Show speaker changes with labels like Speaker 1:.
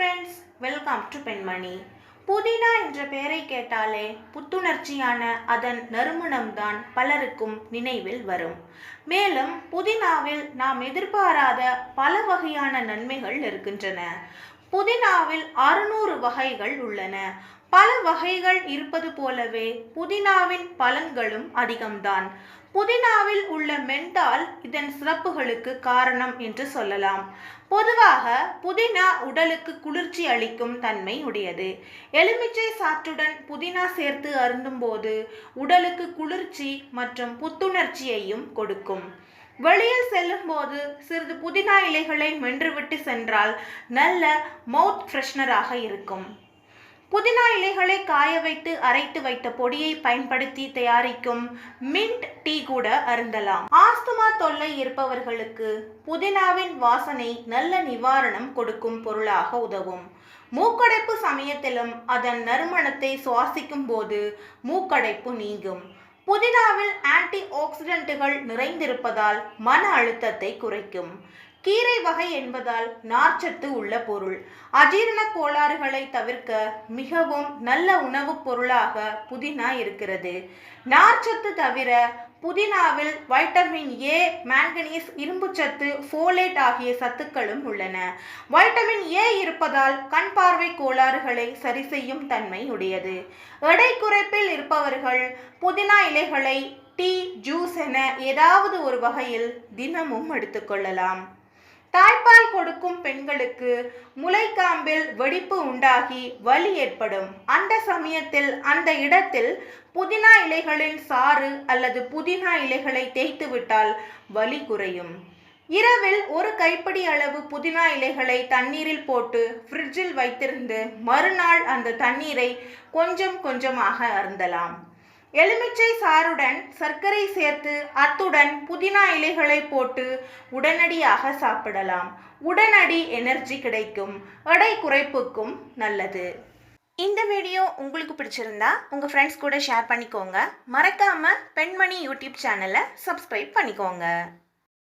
Speaker 1: Friends welcome to பெண்மணி புதினா என்ற பெயரை கேட்டாலே புத்துணர்ச்சியான அதன் நறுமணம்தான் பலருக்கும் நினைவில் வரும். மேலும் புதினாவில் நாம் எதிர்பாராத பல வகையான நன்மைகள் இருக்கின்றன. புதினாவில் அறுநூறு வகைகள் உள்ளன. பல வகைகள் இருப்பது போலவே புதினாவின் பலன்களும் அதிகம்தான். புதினாவில் உள்ள மென்டால் இதன் சிறப்புகளுக்கு காரணம் என்று சொல்லலாம். பொதுவாக புதினா உடலுக்கு குளிர்ச்சி அளிக்கும் தன்மை உடையது. எலுமிச்சை சாற்றுடன் புதினா சேர்த்து அருந்தும்போது உடலுக்கு குளிர்ச்சி மற்றும் புத்துணர்ச்சியையும் கொடுக்கும். வெளியில் செல்லும்போது சிறிது புதினா இலைகளை மென்றுவிட்டு சென்றால் நல்ல மவுத் ஃப்ரெஷ்னராக இருக்கும். புதினா இலைகளை காய வைத்து அரைத்து வைத்த பொடியை பயன்படுத்தி தயாரிக்கும் மின்ட் டீ கூட அருந்தலாம். ஆஸ்துமா தொல்லை இருப்பவர்களுக்கு புதினாவின் வாசனை நல்ல நிவாரணம் கொடுக்கும் பொருளாக உதவும். மூக்கடைப்பு சமயத்திலும் அதன் நறுமணத்தை சுவாசிக்கும் போது மூக்கடைப்பு நீங்கும். புதினாவில் ஆன்டி ஆக்சிடென்ட்டுகள் நிறைந்திருப்பதால் மன அழுத்தத்தை குறைக்கும். கீரை வகை என்பதால் நார்ச்சத்து உள்ள பொருள். அஜீரண கோளாறுகளை தவிர்க்க மிகவும் நல்ல உணவுப் பொருளாக புதினா இருக்கிறது. நார்ச்சத்து தவிர புதினாவில் வைட்டமின் ஏ மாங்கனீஸ் இரும்புச்சத்து ஃபோலேட் ஆகிய சத்துக்களும் உள்ளன. வைட்டமின் ஏ இருப்பதால் கண் பார்வை கோளாறுகளை சரி செய்யும் தன்மை உடையது. எடை குறைப்பில் இருப்பவர்கள் புதினா இலைகளை டீ ஜூஸ் என ஏதாவது ஒரு வகையில் தினமும் எடுத்துக்கொள்ளலாம் தாய்ப்பால் கொடுக்கும் பெண்களுக்கு முளைக்காம்பில் வெடிப்பு உண்டாகி வலி ஏற்படும். அந்த சமயத்தில் அந்த இடத்தில் புதினா இலைகளின் சாறு அல்லது புதினா இலைகளை தேய்த்துவிட்டால் வலி குறையும். இரவில் ஒரு கைப்பிடி அளவு புதினா இலைகளை தண்ணீரில் போட்டு ஃப்ரிட்ஜில் வைத்திருந்து மறுநாள் அந்த தண்ணீரை கொஞ்சம் கொஞ்சமாக அருந்தலாம். எலுமிச்சை சாறுடன் சர்க்கரை சேர்த்து அத்துடன் புதினா இலைகளை போட்டு உடனடியாக சாப்பிடலாம். உடனடி எனர்ஜி கிடைக்கும். எடை குறைப்புக்கும் நல்லது. இந்த வீடியோ உங்களுக்கு பிடிச்சிருந்தா உங்கள் ஃப்ரெண்ட்ஸ் கூட ஷேர் பண்ணிக்கோங்க. மறக்காமல் பெண்மணி யூடியூப் சேனலை சப்ஸ்கிரைப் பண்ணிக்கோங்க.